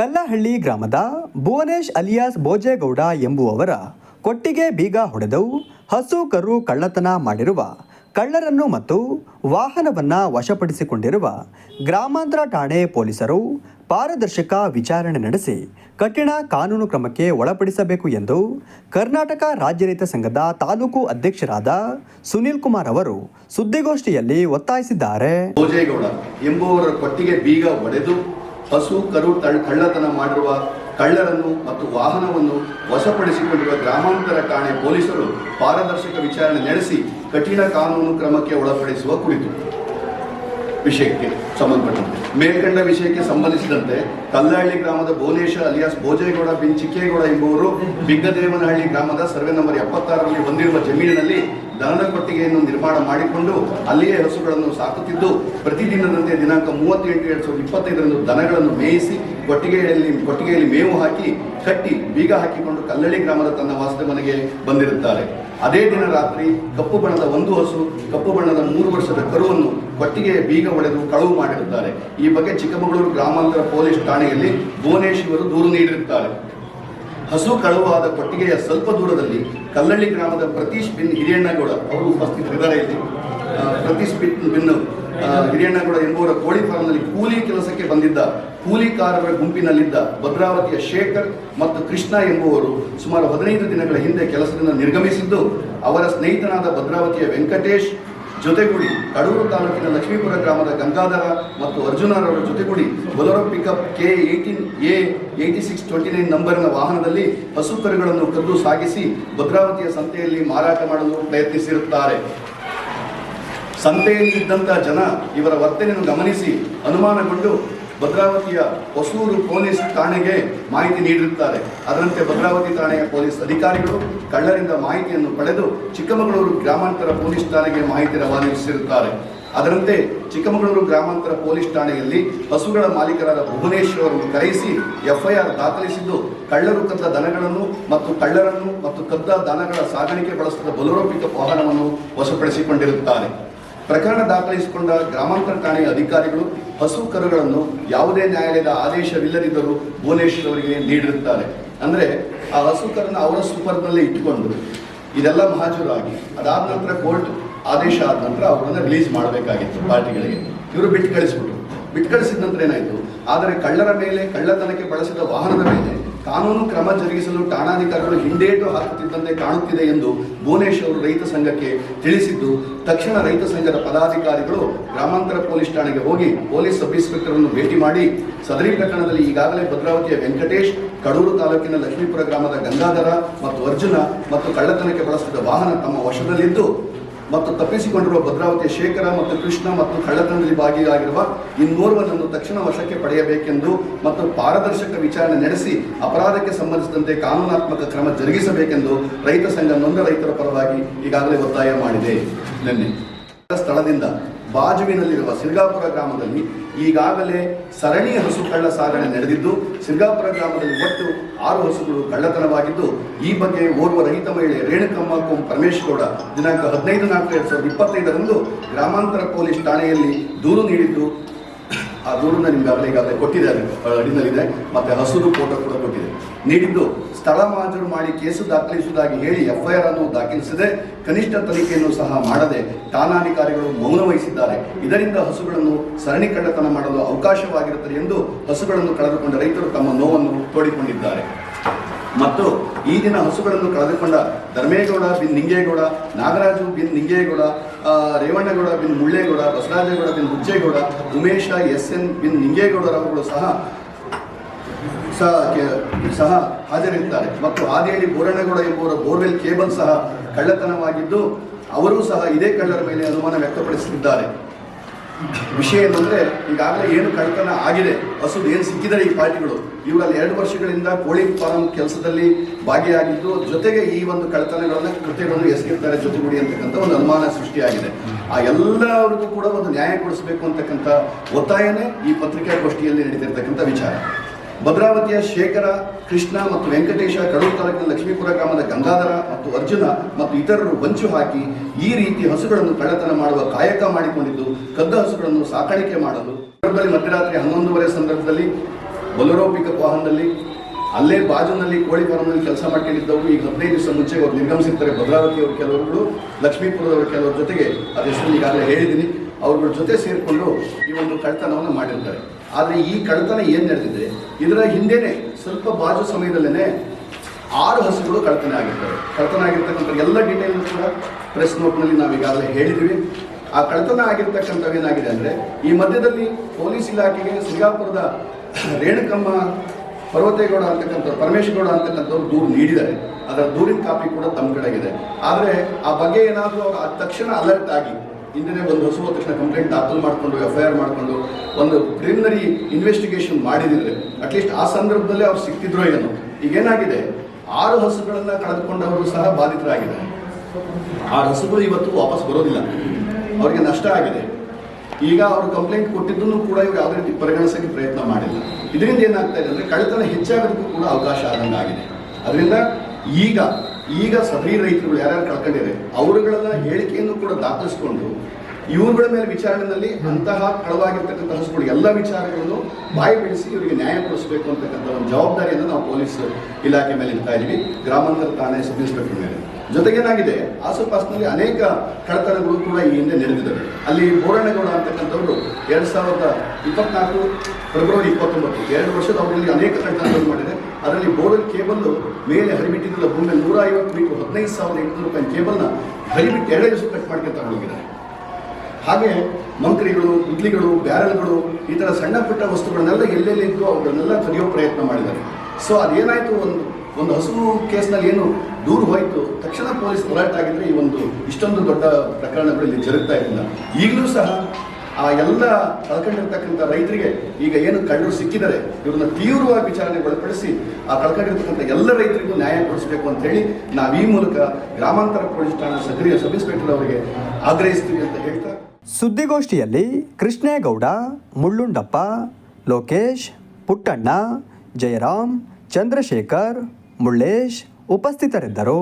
ಕಲ್ಲಹಳ್ಳಿ ಗ್ರಾಮದ ಭುವನೇಶ್ ಅಲಿಯಾಸ್ ಭೋಜೇಗೌಡ ಎಂಬುವವರ ಕೊಟ್ಟಿಗೆ ಬೀಗ ಹೊಡೆದು ಹಸು ಕರು ಕಳ್ಳತನ ಮಾಡಿರುವ, ಕಳ್ಳರನ್ನು ಮತ್ತು ವಾಹನವನ್ನು ವಶಪಡಿಸಿಕೊಂಡಿರುವ ಗ್ರಾಮಾಂತರ ಠಾಣೆ ಪೊಲೀಸರು ಪಾರದರ್ಶಕ ವಿಚಾರಣೆ ನಡೆಸಿ ಕಠಿಣ ಕಾನೂನು ಕ್ರಮಕ್ಕೆ ಒಳಪಡಿಸಬೇಕು ಎಂದು ಕರ್ನಾಟಕ ರಾಜ್ಯ ರೈತ ಸಂಘದ ತಾಲೂಕು ಅಧ್ಯಕ್ಷರಾದ ಸುನೀಲ್ ಕುಮಾರ್ ಅವರು ಸುದ್ದಿಗೋಷ್ಠಿಯಲ್ಲಿ ಒತ್ತಾಯಿಸಿದ್ದಾರೆ. ಎಂಬುವರ ಕೊಟ್ಟಿಗೆ ಬೀಗ ಒಡೆದು ಹಸು, ಕರು ಕಳ್ಳತನ ಮಾಡಿರುವ ಕಳ್ಳರನ್ನು ಮತ್ತು ವಾಹನವನ್ನು ವಶಪಡಿಸಿಕೊಂಡಿರುವ ಗ್ರಾಮಾಂತರ ಠಾಣೆ ಪೊಲೀಸರು ಪಾರದರ್ಶಕ ವಿಚಾರಣೆ ನಡೆಸಿ ಕಠಿಣ ಕಾನೂನು ಕ್ರಮಕ್ಕೆ ಒಳಪಡಿಸುವ ಕುರಿತು. ವಿಷಯಕ್ಕೆ ಸಂಬಂಧಪಟ್ಟಂತೆ. ಮೇಲ್ಕಂಡ ವಿಷಯಕ್ಕೆ ಸಂಬಂಧಿಸಿದಂತೆ ಕಲ್ಲಹಳ್ಳಿ ಗ್ರಾಮದ ಭುವನೇಶ ಅಲಿಯಾಸ್ ಭೋಜೇಗೌಡ, ಬಿನ್ ಚಿಕ್ಕೇಗೌಡ ಎಂಬುವರು ಬಿಗ್ಗದೇವನಹಳ್ಳಿ ಗ್ರಾಮದ ಸರ್ವೆ ನಂಬರ್ ಎಪ್ಪತ್ತಾರರಲ್ಲಿ ಹೊಂದಿರುವ ಜಮೀನಿನಲ್ಲಿ ದನದ ಕೊಟ್ಟಿಗೆಯನ್ನು ನಿರ್ಮಾಣ ಮಾಡಿಕೊಂಡು ಅಲ್ಲಿಯೇ ಹಸುಗಳನ್ನು ಸಾಕುತ್ತಿದ್ದು, ಪ್ರತಿದಿನದಂತೆ ದಿನಾಂಕ ಮೂವತ್ತೆಂಟು ಎರಡು ಸಾವಿರದ ಇಪ್ಪತ್ತೈದರಂದು ದನಗಳನ್ನು ಮೇಯಿಸಿ ಕೊಟ್ಟಿಗೆಯಲ್ಲಿ ಕೊಟ್ಟಿಗೆಯಲ್ಲಿ ಮೇವು ಹಾಕಿ, ಕಟ್ಟಿ ಬೀಗ ಹಾಕಿಕೊಂಡು ಕಲ್ಲಳ್ಳಿ ಗ್ರಾಮದ ತನ್ನ ವಾಸದ ಮನೆಗೆ ಬಂದಿರುತ್ತಾರೆ. ಅದೇ ದಿನ ರಾತ್ರಿ ಕಪ್ಪು ಬಣ್ಣದ ಒಂದು ಹಸು, ಕಪ್ಪು ಬಣ್ಣದ ಮೂರು ವರ್ಷದ ಕರುವನ್ನು ಕೊಟ್ಟಿಗೆಯ ಬೀಗ ಒಡೆದು ಕಳವು ಮಾಡಿರುತ್ತಾರೆ. ಈ ಬಗ್ಗೆ ಚಿಕ್ಕಮಗಳೂರು ಗ್ರಾಮಾಂತರ ಪೊಲೀಸ್ ಠಾಣೆಯಲ್ಲಿ ಭುವನೇಶ್ವರು ದೂರು ನೀಡಿರುತ್ತಾರೆ. ಹಸು ಕಳುವಾದ ಕೊಟ್ಟಿಗೆಯ ಸ್ವಲ್ಪ ದೂರದಲ್ಲಿ ಕಲ್ಲಳ್ಳಿ ಗ್ರಾಮದ ಪ್ರತೀಶ್ ಬಿನ್ ಹಿರಿಯಣ್ಣಗೌಡ ಅವರು ಉಪಸ್ಥಿತರಿದ್ದಾರೆ ಇಲ್ಲಿ. ಪ್ರತೀಶ್ ಬಿನ್ ಬಿನ್ ಹಿರಿಯಣ್ಣಗೌಡ ಎಂಬುವರ ಕೋಳಿ ಫಾರ್ಮ್ನಲ್ಲಿ ಕೂಲಿ ಕೆಲಸಕ್ಕೆ ಬಂದಿದ್ದ ಕೂಲಿಕಾರರ ಗುಂಪಿನಲ್ಲಿದ್ದ ಭದ್ರಾವತಿಯ ಶೇಖರ್ ಮತ್ತು ಕೃಷ್ಣ ಎಂಬುವರು ಸುಮಾರು ಹದಿನೈದು ದಿನಗಳ ಹಿಂದೆ ಕೆಲಸದಿಂದ ನಿರ್ಗಮಿಸಿದ್ದು, ಅವರ ಸ್ನೇಹಿತನಾದ ಭದ್ರಾವತಿಯ ವೆಂಕಟೇಶ್ ಜೊತೆಗೂಡಿ ಕಡೂರು ತಾಲೂಕಿನ ಲಕ್ಷ್ಮೀಪುರ ಗ್ರಾಮದ ಗಂಗಾಧರ ಮತ್ತು ಅರ್ಜುನರವರ ಜೊತೆಗೂಡಿ Bolero pickup K eighteen A eighty six twenty nine ನಂಬರ್ನ ವಾಹನದಲ್ಲಿ ಹಸು ಕರುಗಳನ್ನು ಕದ್ದು ಸಾಗಿಸಿ ಭದ್ರಾವತಿಯ ಸಂತೆಯಲ್ಲಿ ಮಾರಾಟ ಮಾಡಲು ಪ್ರಯತ್ನಿಸಿರುತ್ತಾರೆ. ಸಂತೆಯಲ್ಲಿ ಇದ್ದಂತಹ ಜನ ಇವರ ವರ್ತನೆಯನ್ನು ಗಮನಿಸಿ ಅನುಮಾನಗೊಂಡು ಭದ್ರಾವತಿಯ ಹೊಸೂರು ಪೊಲೀಸ್ ಠಾಣೆಗೆ ಮಾಹಿತಿ ನೀಡಿರುತ್ತಾರೆ. ಅದರಂತೆ ಭದ್ರಾವತಿ ಠಾಣೆಯ ಪೊಲೀಸ್ ಅಧಿಕಾರಿಗಳು ಕಳ್ಳರಿಂದ ಮಾಹಿತಿಯನ್ನು ಪಡೆದು ಚಿಕ್ಕಮಗಳೂರು ಗ್ರಾಮಾಂತರ ಪೊಲೀಸ್ ಠಾಣೆಗೆ ಮಾಹಿತಿ ರವಾನಿಸಿರುತ್ತಾರೆ. ಅದರಂತೆ ಚಿಕ್ಕಮಗಳೂರು ಗ್ರಾಮಾಂತರ ಪೊಲೀಸ್ ಠಾಣೆಯಲ್ಲಿ ಹಸುಗಳ ಮಾಲೀಕರಾದ ಭುವನೇಶ್ವರ್ ಅವರನ್ನು ಕರೆಯಿಸಿ ಎಫ್ಐಆರ್ ದಾಖಲಿಸಿದ್ದು, ಕಳ್ಳರು ಕದ್ದ ದನಗಳನ್ನು ಮತ್ತು ಕಳ್ಳರನ್ನು ಮತ್ತು ಕದ್ದ ದನಗಳ ಸಾಗಾಣಿಕೆ ಬಳಸಿದ ಬಲರೋಪಿತ ವಾಹನವನ್ನು ವಶಪಡಿಸಿಕೊಂಡಿರುತ್ತಾರೆ. ಪ್ರಕರಣ ದಾಖಲಿಸಿಕೊಂಡ ಗ್ರಾಮಾಂತರ ಠಾಣೆಯ ಅಧಿಕಾರಿಗಳು ಹಸು ಕರುಗಳನ್ನು ಯಾವುದೇ ನ್ಯಾಯಾಲಯದ ಆದೇಶವಿಲ್ಲದಿದ್ದರೂ ಭುವನೇಶ್ವರ್ ಅವರಿಗೆ ನೀಡಿರುತ್ತಾರೆ. ಅಂದರೆ ಆ ಹಸು ಕರನ್ನು ಅವರ ಸೂಪರ್ನಲ್ಲೇ ಇಟ್ಟುಕೊಂಡು ಇದೆಲ್ಲ ಮಹಾಜರಾಗಿ. ಅದಾದ ನಂತರ ಕೋರ್ಟ್ ಆದೇಶ ಆದ ನಂತರ ಅವರನ್ನು ರಿಲೀಸ್ ಮಾಡಬೇಕಾಗಿತ್ತು ಪಾರ್ಟಿಗಳಿಗೆ. ಇವರು ಬಿಟ್ಟು ಕಳಿಸ್ಬಿಟ್ರು. ಬಿಟ್ಟು ಕಳಿಸಿದ ನಂತರ ಏನಾಯಿತು? ಆದರೆ ಕಳ್ಳರ ಮೇಲೆ, ಕಳ್ಳತನಕ್ಕೆ ಬಳಸಿದ ವಾಹನದ ಮೇಲೆ ಕಾನೂನು ಕ್ರಮ ಜರುಗಿಸಲು ಠಾಣಾಧಿಕಾರಿಗಳು ಹಿಂದೇಟು ಹಾಕುತ್ತಿದ್ದಂತೆ ಕಾಣುತ್ತಿದೆ ಎಂದು ಭುವನೇಶ್ ಅವರು ರೈತ ಸಂಘಕ್ಕೆ ತಿಳಿಸಿದ್ದು, ತಕ್ಷಣ ರೈತ ಸಂಘದ ಪದಾಧಿಕಾರಿಗಳು ಗ್ರಾಮಾಂತರ ಪೊಲೀಸ್ ಠಾಣೆಗೆ ಹೋಗಿ ಪೊಲೀಸ್ ಸಬ್ ಇನ್ಸ್ಪೆಕ್ಟರ್ ಅನ್ನು ಭೇಟಿ ಮಾಡಿ ಸದರಿ ಪ್ರಕರಣದಲ್ಲಿ ಈಗಾಗಲೇ ಭದ್ರಾವತಿಯ ವೆಂಕಟೇಶ್, ಕಡೂರು ತಾಲೂಕಿನ ಲಕ್ಷ್ಮೀಪುರ ಗ್ರಾಮದ ಗಂಗಾಧರ ಮತ್ತು ಅರ್ಜುನ ಮತ್ತು ಕಳ್ಳತನಕ್ಕೆ ಬಳಸಿದ ವಾಹನ ತಮ್ಮ ವಶದಲ್ಲಿದ್ದು ಮತ್ತು ತಪ್ಪಿಸಿಕೊಂಡಿರುವ ಭದ್ರಾವತಿಯ ಶೇಖರ ಮತ್ತು ಕೃಷ್ಣ ಮತ್ತು ಕಳ್ಳತನದಲ್ಲಿ ಭಾಗಿಯಾಗಿರುವ ಇನ್ನೋರ್ವನನ್ನು ತಕ್ಷಣ ವಶಕ್ಕೆ ಪಡೆಯಬೇಕೆಂದು ಮತ್ತು ಪಾರದರ್ಶಕ ವಿಚಾರಣೆ ನಡೆಸಿ ಅಪರಾಧಕ್ಕೆ ಸಂಬಂಧಿಸಿದಂತೆ ಕಾನೂನಾತ್ಮಕ ಕ್ರಮ ಜರುಗಿಸಬೇಕೆಂದು ರೈತ ಸಂಘ ನೊಂದ ರೈತರ ಪರವಾಗಿ ಈಗಾಗಲೇ ಒತ್ತಾಯ ಮಾಡಿದೆ. ನಿನ್ನೆ. ಸ್ಥಳದಿಂದ ಬಾಜುವಿನಲ್ಲಿರುವ ಸಿರ್ಗಾಪುರ ಗ್ರಾಮದಲ್ಲಿ ಈಗಾಗಲೇ ಸರಣಿ ಹಸು ಕಳ್ಳ ಸಾಗಣೆ ನಡೆದಿದ್ದು, ಸಿರ್ಗಾಪುರ ಗ್ರಾಮದಲ್ಲಿ ಒಟ್ಟು ಆರು ಹಸುಗಳು ಕಳ್ಳತನವಾಗಿದ್ದು, ಈ ಬಗ್ಗೆ ಓರ್ವ ರೈತ ಮಹಿಳೆ ರೇಣುಕಮ್ಮ ಕೋಂ ಪರಮೇಶ್ ಗೌಡ ದಿನಾಂಕ ಹದಿನೈದು ನಾಲ್ಕು ಎರಡು ಸಾವಿರದ ಇಪ್ಪತ್ತೈದರಂದು ಗ್ರಾಮಾಂತರ ಪೊಲೀಸ್ ಠಾಣೆಯಲ್ಲಿ ದೂರು ನೀಡಿದ್ದು ಆ ದೂರನ್ನ ನಿಮ್ಗಾಗಲೇ ಈಗಾಗಲೇ ಕೊಟ್ಟಿದ್ದಾರೆ. ಅಡಿನಲ್ಲಿದೆ. ಮತ್ತೆ ಹಸುರು ಫೋಟೋ ಕೂಡ ಕೊಟ್ಟಿದೆ. ನೀಡಿದ್ದು ಸ್ಥಳ ಮಾಜೂರು ಮಾಡಿ ಕೇಸು ದಾಖಲಿಸುವುದಾಗಿ ಹೇಳಿ ಎಫ್ಐಆರ್ ಅನ್ನು ದಾಖಲಿಸದೆ. ಕನಿಷ್ಠ ತನಿಖೆಯನ್ನು ಸಹ ಮಾಡದೆ ಠಾಣಾಧಿಕಾರಿಗಳು ಮೌನ ವಹಿಸಿದ್ದಾರೆ. ಇದರಿಂದ ಹಸುಗಳನ್ನು ಸರಣಿ ಕಳ್ಳತನ ಮಾಡಲು ಅವಕಾಶವಾಗಿರುತ್ತದೆ ಎಂದು ಹಸುಗಳನ್ನು ಕಳೆದುಕೊಂಡ ರೈತರು ತಮ್ಮ ನೋವನ್ನು ತೋಡಿಕೊಂಡಿದ್ದಾರೆ. ಮತ್ತು ಈ ದಿನ ಹಸುಗಳನ್ನು ಕಳೆದುಕೊಂಡ ಧರ್ಮೇಗೌಡ ಬಿನ್ ನಿಂಗೇಗೌಡ, ನಾಗರಾಜು ಬಿನ್ ನಿಂಗೇಗೌಡ ರೇವಣ್ಣಗೌಡ ಬಿನ್ ಮುಳ್ಳೇಗೌಡ, ಬಸವರಾಜೇಗೌಡ ಬಿನ್ ಹುಚ್ಚೇಗೌಡ ಉಮೇಶ ಎಸ್ ಎನ್ ಬಿನ್ ನಿಂಗೇಗೌಡರವರು ಸಹ ಸಹ ಹಾಜರಿರುತ್ತಾರೆ. ಮತ್ತು ಹಾದಿಯಲ್ಲಿ ಬೋರಣ್ಣಗೌಡ ಎಂಬುವರ ಬೋರ್ವೆಲ್ ಕೇಬಲ್ ಸಹ ಕಳ್ಳತನವಾಗಿದ್ದು, ಅವರೂ ಸಹ ಇದೇ ಕಳ್ಳರ ಮೇಲೆ ಅನುಮಾನ ವ್ಯಕ್ತಪಡಿಸುತ್ತಿದ್ದಾರೆ. ವಿಷಯ ಏನಂದ್ರೆ, ಈಗಾಗಲೇ ಏನು ಕಳ್ಳತನ ಆಗಿದೆ, ಹಸುದು ಏನು ಸಿಕ್ಕಿದ್ದಾರೆ ಈ ಪಾರ್ಟಿಗಳು. ಇವುಗಳಲ್ಲಿ ಎರಡು ವರ್ಷಗಳಿಂದ ಕೋಳಿ ಫಾರಂ ಕೆಲಸದಲ್ಲಿ ಭಾಗಿಯಾಗಿದ್ದು, ಜೊತೆಗೆ ಈ ಒಂದು ಕಳ್ಳತನಗಳನ್ನ ಕೃತ್ಯಗಳನ್ನು ಎಸಗಿರ್ತಾರೆ ಜೊತೆಗೂಡಿ ಅಂತಕ್ಕಂಥ ಒಂದು ಅನುಮಾನ ಸೃಷ್ಟಿಯಾಗಿದೆ. ಆ ಎಲ್ಲರಿಗೂ ಕೂಡ ಒಂದು ನ್ಯಾಯ ಕೊಡಿಸಬೇಕು ಅಂತಕ್ಕಂಥ ಒತ್ತಾಯನೇ ಈ ಪತ್ರಿಕಾಗೋಷ್ಠಿಯಲ್ಲಿ ನಡೀತಿರ್ತಕ್ಕಂಥ ವಿಚಾರ. ಭದ್ರಾವತಿಯ ಶೇಖರ, ಕೃಷ್ಣ ಮತ್ತು ವೆಂಕಟೇಶ ಕಡೂರು ತಾಲೂಕಿನ ಲಕ್ಷ್ಮೀಪುರ ಗ್ರಾಮದ ಗಂಗಾಧರ ಮತ್ತು ಅರ್ಜುನ ಮತ್ತು ಇತರರು ಬಂಚು ಹಾಕಿ ಈ ರೀತಿ ಹಸುಗಳನ್ನು ಕಳ್ಳತನ ಮಾಡುವ ಕಾಯಕ ಮಾಡಿಕೊಂಡಿದ್ದು, ಕದ್ದ ಹಸುಗಳನ್ನು ಸಾಕಾಣಿಕೆ ಮಾಡಲು. ಮಧ್ಯರಾತ್ರಿ ಹನ್ನೊಂದುವರೆ ಸಂದರ್ಭದಲ್ಲಿ ಬೊಲರೋ ಪಿಕಪ್ ವಾಹನದಲ್ಲಿ, ಅಲ್ಲೇ ಬಾಜುನಲ್ಲಿ ಕೋಳಿ ಫಾರ್ಮ್ನಲ್ಲಿ ಕೆಲಸ ಮಾಡ್ಕೊಂಡಿದ್ದವರು, ಈಗ ಹದಿನೈದು ದಿವಸ ಮುಂಚೆ ಅವ್ರು ನಿರ್ಗಮಿಸಿರ್ತಾರೆ. ಭದ್ರಾವತಿಯವರು ಕೆಲವರುಗಳು, ಲಕ್ಷ್ಮೀಪುರದವರು ಕೆಲವರ ಜೊತೆಗೆ ಅದೆಷ್ಟು ಹೆಸರು ಈಗಾಗಲೇ ಹೇಳಿದ್ದೀನಿ ಅವರುಗಳ ಜೊತೆ ಸೇರಿಕೊಂಡು ಈ ಒಂದು ಕಳ್ಳತನವನ್ನು ಮಾಡಿರ್ತಾರೆ. ಆದರೆ ಈ ಕಳ್ತನ ಏನು ನಡೆದಿದೆ? ಇದರ ಹಿಂದೆನೇ ಸ್ವಲ್ಪ ಬಾಜು ಸಮಯದಲ್ಲೇ ಆರು ಹಸುಗಳು ಕಳತನ ಆಗಿರ್ತವೆ. ಕಳತನ ಆಗಿರ್ತಕ್ಕಂಥ ಎಲ್ಲ ಡೀಟೇಲ್ ಕೂಡ ಪ್ರೆಸ್ ನೋಟ್ನಲ್ಲಿ ನಾವು ಈಗಾಗಲೇ ಹೇಳಿದ್ದೀವಿ. ಆ ಕಳತನ ಆಗಿರ್ತಕ್ಕಂಥವೇನಾಗಿದೆ ಏನಾಗಿದೆ ಅಂದರೆ, ಈ ಮಧ್ಯದಲ್ಲಿ ಪೊಲೀಸ್ ಇಲಾಖೆಗೆ ಸಿಂಗಾಪುರದ ರೇಣುಕಮ್ಮ ಪರ್ವತೇಗೌಡ ಅಂತಕ್ಕಂಥ, ಪರಮೇಶ್ಗೌಡ ಅಂತಕ್ಕಂಥವ್ರು ದೂರು ನೀಡಿದ್ದಾರೆ. ಅದರ ದೂರಿನ ಕಾಪಿ ಕೂಡ ತಮ್ಮ ಕಡೆಗಿದೆ ಆದರೆ ಆ ಬಗ್ಗೆ ಏನಾದರೂ ಆ ತಕ್ಷಣ ಅಲರ್ಟ್ ಆಗಿ ಹಿಂದಿನ ಒಂದು ಹೊಸ ತಕ್ಷಣ ಕಂಪ್ಲೇಂಟ್ ದಾಖಲು ಮಾಡಿಕೊಂಡು ಎಫ್ ಐ ಆರ್ ಮಾಡಿಕೊಂಡು ಒಂದು ಪ್ರಿಲಿಮಿನರಿ ಇನ್ವೆಸ್ಟಿಗೇಷನ್ ಮಾಡಿದಿದ್ರೆ ಅಟ್ಲೀಸ್ಟ್ ಆ ಸಂದರ್ಭದಲ್ಲಿ ಅವ್ರು ಸಿಕ್ತಿದ್ರೋ ಈಗ ಈಗೇನಾಗಿದೆ ಆರು ಹಸುಗಳನ್ನು ಕಳೆದುಕೊಂಡವರು ಸಹ ಬಾಧಿತರಾಗಿದ್ದಾರೆ. ಆ ಹಸುಗಳು ಇವತ್ತು ವಾಪಸ್ ಬರೋದಿಲ್ಲ. ಅವರಿಗೆ ನಷ್ಟ ಆಗಿದೆ. ಈಗ ಅವರು ಕಂಪ್ಲೇಂಟ್ ಕೊಟ್ಟಿದ್ದನ್ನು ಕೂಡ ಇವರು ಯಾವುದೇ ರೀತಿ ಪರಿಗಣಿಸೋಕ್ಕೆ ಪ್ರಯತ್ನ ಮಾಡಿಲ್ಲ. ಇದರಿಂದ ಏನಾಗ್ತಾ ಇದೆ ಅಂದರೆ ಕಳೆತನ ಹೆಚ್ಚಾಗೋದಕ್ಕೂ ಕೂಡ ಅವಕಾಶ ಆದಂಗಾಗಿದೆ. ಅದರಿಂದ ಈಗ ಈಗ ಸದರಿ ರೈತರುಗಳು ಯಾರ್ಯಾರು ಕಳ್ಕೊಂಡಿದ್ದಾರೆ ಅವರುಗಳ ಹೇಳಿಕೆಯನ್ನು ಕೂಡ ದಾಖಲಿಸಿಕೊಂಡು ಇವರುಗಳ ಮೇಲೆ ವಿಚಾರಣೆಯಲ್ಲಿ ಅಂತಹ ಕಳವಾಗಿರ್ತಕ್ಕಂಥ ಹಸುಗಳು ಎಲ್ಲ ವಿಚಾರಗಳನ್ನು ಬಾಯಿ ಬಿಡಿಸಿ ಇವರಿಗೆ ನ್ಯಾಯ ಕೊಡಿಸಬೇಕು ಅಂತಕ್ಕಂಥ ಒಂದು ಜವಾಬ್ದಾರಿಯನ್ನು ನಾವು ಪೊಲೀಸ್ ಇಲಾಖೆ ಮೇಲೆ ಇಡ್ತಾ ಇದ್ದೀವಿ ಗ್ರಾಮಾಂತರ ಠಾಣೆ ಸಬ್ ಇನ್ಸ್ಪೆಕ್ಟರ್ ಮೇಲೆ ಜೊತೆಗೇನಾಗಿದೆ ಆಸುಪಾಸಿನಲ್ಲಿ ಅನೇಕ ಕಳತನಗಳು ಕೂಡ ಈ ಹಿಂದೆ ನಡೆದಿದ್ದಾವೆ ಅಲ್ಲಿ ಬೋರಣ್ಣಗೌಡ ಅಂತಕ್ಕಂಥವ್ರು ಎರಡು ಸಾವಿರದ ಇಪ್ಪತ್ನಾಲ್ಕು ಫೆಬ್ರವರಿ ಇಪ್ಪತ್ತೊಂಬತ್ತು. ಎರಡು ವರ್ಷದ ಅವರಲ್ಲಿ ಅನೇಕ ಕಳ್ಳತನಗಳು ಮಾಡಿದೆ. ಅದರಲ್ಲಿ ಬೋರ್ವೆಲ್ ಕೇಬಲ್ ಮೇಲೆ ಹರಿಬಿಟ್ಟಿದ್ದ ಭೂಮಿ ನೂರ ಐವತ್ತು ಮೀಟರ್ ಹದಿನೈದು ಸಾವಿರದ ಎಂಟುನೂರು ರೂಪಾಯಿ ಕೇಬಲ್ನ ಹರಿಬಿಟ್ಟು ಎರಡೇ ದಿವಸ ಕಟ್ ಮಾಡ್ಕೊಂತ ಹೋಗಿದ್ದಾರೆ. ಹಾಗೆ ಮಂತ್ರಿಗಳು ಇಡ್ಲಿಗಳು ಬ್ಯಾರಲ್ಗಳು, ಈ ಥರ ಸಣ್ಣ ಪುಟ್ಟ ವಸ್ತುಗಳನ್ನೆಲ್ಲ ಎಲ್ಲೆಲ್ಲಿ ಇದ್ದು ಅವುಗಳನ್ನೆಲ್ಲ ತೆಗೆಯೋ ಪ್ರಯತ್ನ ಮಾಡಿದ್ದಾರೆ. ಸೊ ಅದೇನಾಯಿತು ಒಂದು ಒಂದು ಹಸು ಕೇಸ್ನಲ್ಲಿ ಏನು ದೂರು ಹೋಯಿತು. ತಕ್ಷಣ ಪೊಲೀಸ್ ಅಲರ್ಟ್ ಆಗಿದ್ರೆ ಈ ಒಂದು ಇಷ್ಟೊಂದು ದೊಡ್ಡ ಪ್ರಕರಣಗಳು ಇಲ್ಲಿ ಜರುಗ್ತಾ ಇರಲಿಲ್ಲ ಈಗಲೂ ಸಹ ಆ ಎಲ್ಲ ಕಳ್ಕೊಂಡಿರ್ತಕ್ಕಂಥ ರೈತರಿಗೆ ಈಗ ಏನು ಕಳ್ಳರು ಸಿಕ್ಕಿದ್ದಾರೆ, ಇವ್ರನ್ನ ತೀವ್ರವಾಗಿ ವಿಚಾರಣೆ ಒಳಪಡಿಸಿ ಆ ಕಳ್ಕೊಂಡಿರ್ತಕ್ಕಂಥ ಎಲ್ಲ ರೈತರಿಗೂ ನ್ಯಾಯ ಕೊಡಿಸಬೇಕು ಅಂತ ಹೇಳಿ ನಾವು ಈ ಮೂಲಕ ಗ್ರಾಮಾಂತರ ಪೊಲೀಸ್ ಠಾಣಾ ಸಕ್ರಿಯ ಸಬ್ ಇನ್ಸ್ಪೆಕ್ಟರ್ ಅವರಿಗೆ ಆಗ್ರಹಿಸ್ತೀವಿ ಅಂತ ಹೇಳ್ತಾ ಸುದ್ದಿಗೋಷ್ಠಿಯಲ್ಲಿ ಕೃಷ್ಣೇಗೌಡ, ಮುಳ್ಳುಂಡಪ್ಪ, ಲೋಕೇಶ್, ಪುಟ್ಟಣ್ಣ, ಜಯರಾಮ್, ಚಂದ್ರಶೇಖರ್, ಮುಳ್ಳೇಶ್ ಉಪಸ್ಥಿತರಿದ್ದರು.